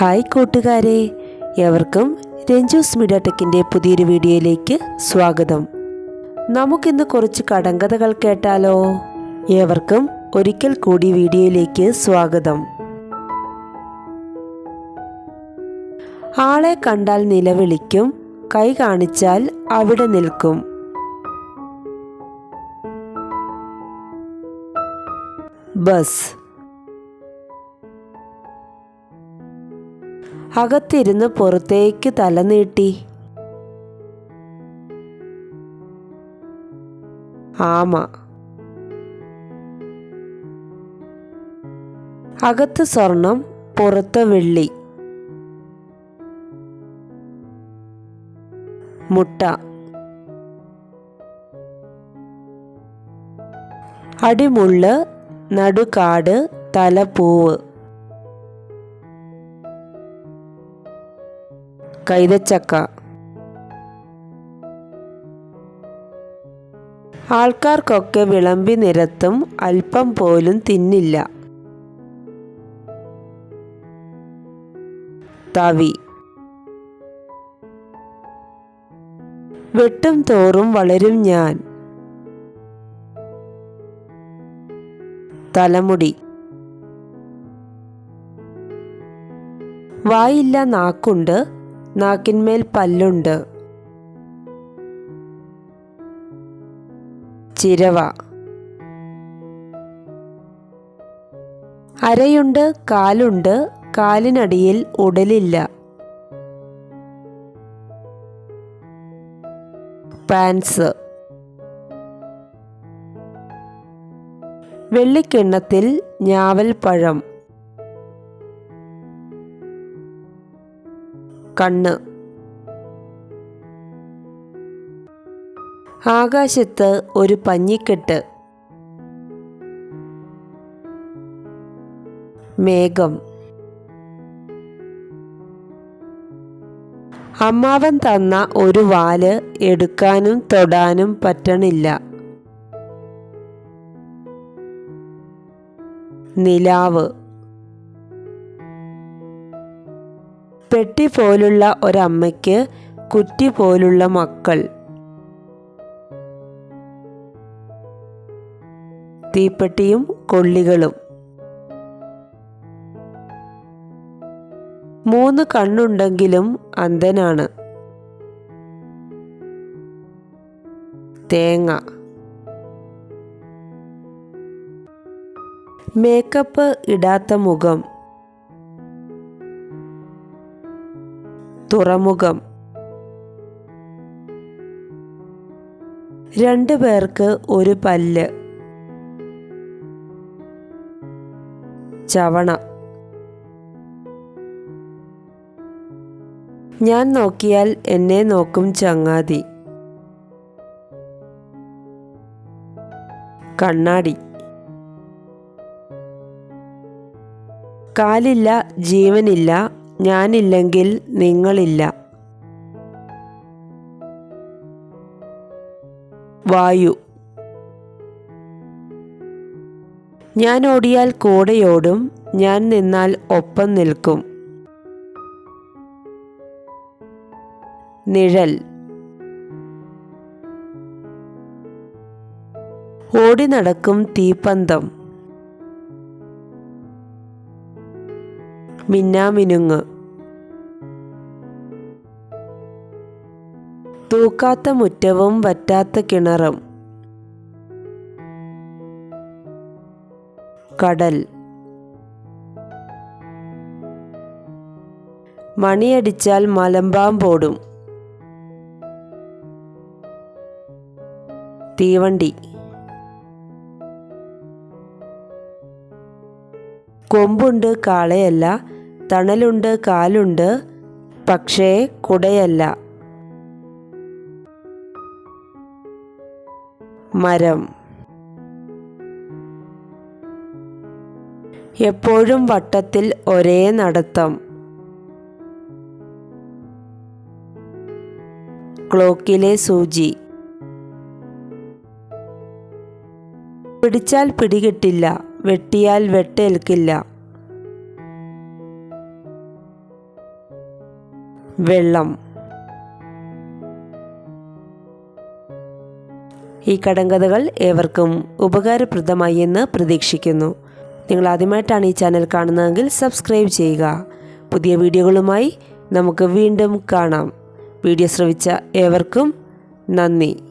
Hi കൂട്ടുകാരെ. എവർക്കും Ranju's media ടെക്കിന്റെ പുതിയൊരു വീഡിയോയിലേക്ക് സ്വാഗതം. നമുക്കിന്ന് കുറച്ച് കടങ്കഥകൾ കേട്ടാലോ? ഏവർക്കും ഒരിക്കൽ കൂടി വീഡിയോയിലേക്ക് സ്വാഗതം. ആളെ കണ്ടാൽ നിലവിളിക്കും കൈ കാണിച്ചാൽ അവിടെ നിൽക്കും. ബസ്. അകത്തിരുന്ന് പുറത്തേക്ക് തല നീട്ടി. ആമ. അകത്ത് സ്വർണം പുറത്ത് വെള്ളി. മുട്ട. അടിമുള്ള് നടുകാട് തലപ്പൂവ്. കൈതച്ചക്ക. ആൾക്കാർക്കൊക്കെ വിളമ്പി നിരത്തും അല്പം പോലും തിന്നില്ല. തവി. വെട്ടും തോറും വളരും ഞാൻ. തലമുടി. വായില്ല നാക്കുണ്ട് നാക്കിന്മേൽ പല്ലുണ്ട്. ചിരവ. അരയുണ്ട് കാലുണ്ട് കാലിനടിയിൽ ഉടലില്ല. പാൻസ്. വെള്ളിക്കിണ്ണത്തിൽ ഞാവൽ കണ്ണ്. ആകാശത്ത് ഒരു പഞ്ഞിക്കെട്ട്. മേഘം. അമ്മാവൻ തന്ന ഒരു വാൽ എടുക്കാനും തൊടാനും പറ്റണില്ല. നിലാവ്. പെട്ടി പോലുള്ള ഒരമ്മയ്ക്ക് കുറ്റി പോലുള്ള മക്കൾ. തീപ്പെട്ടിയും കൊള്ളികളും. മൂന്ന് കണ്ണുണ്ടെങ്കിലും അന്ധനാണ്. തേങ്ങ. മേക്കപ്പ് ഇടാത്ത മുഖം. തുറമുഖം. രണ്ടു പേർക്ക് ഒരു പല്ല്. ചവണ. ഞാൻ നോക്കിയാൽ എന്നെ നോക്കും ചങ്ങാതി. കണ്ണാടി. കാലില്ല ജീവനില്ല ഞാനില്ലെങ്കിൽ നിങ്ങളില്ല. വായു. ഞാൻ ഓടിയാൽ കൂടെയോടും ഞാൻ നിന്നാൽ ഒപ്പം നിൽക്കും. നിഴൽ. ഓടി നടക്കും തീപ്പന്തം. മിന്നാമിനുങ്ങ്. തൂക്കാത്ത മുറ്റവും വറ്റാത്ത കിണറും. കടൽ. മണിയടിച്ചാൽ മലമ്പാമ്പോടും. തീവണ്ടി. കൊമ്പുണ്ട് കാളയല്ല തണലുണ്ട് കാലുണ്ട് പക്ഷേ കുടയല്ല. മരം. എപ്പോഴും വട്ടത്തിൽ ഒരേ നടത്തം. ക്ലോക്കിലെ സൂചി. പിടിച്ചാൽ പിടികിട്ടില്ല വെട്ടിയാൽ വെട്ടേൽക്കില്ല. വെള്ളം. ഈ കടങ്കഥകൾ ഏവർക്കും ഉപകാരപ്രദമായി എന്ന് പ്രതീക്ഷിക്കുന്നു. നിങ്ങൾ ആദ്യമായിട്ടാണ് ഈ ചാനൽ കാണുന്നതെങ്കിൽ സബ്സ്ക്രൈബ് ചെയ്യുക. പുതിയ വീഡിയോകളുമായി നമുക്ക് വീണ്ടും കാണാം. വീഡിയോ ശ്രവിച്ച ഏവർക്കും നന്ദി.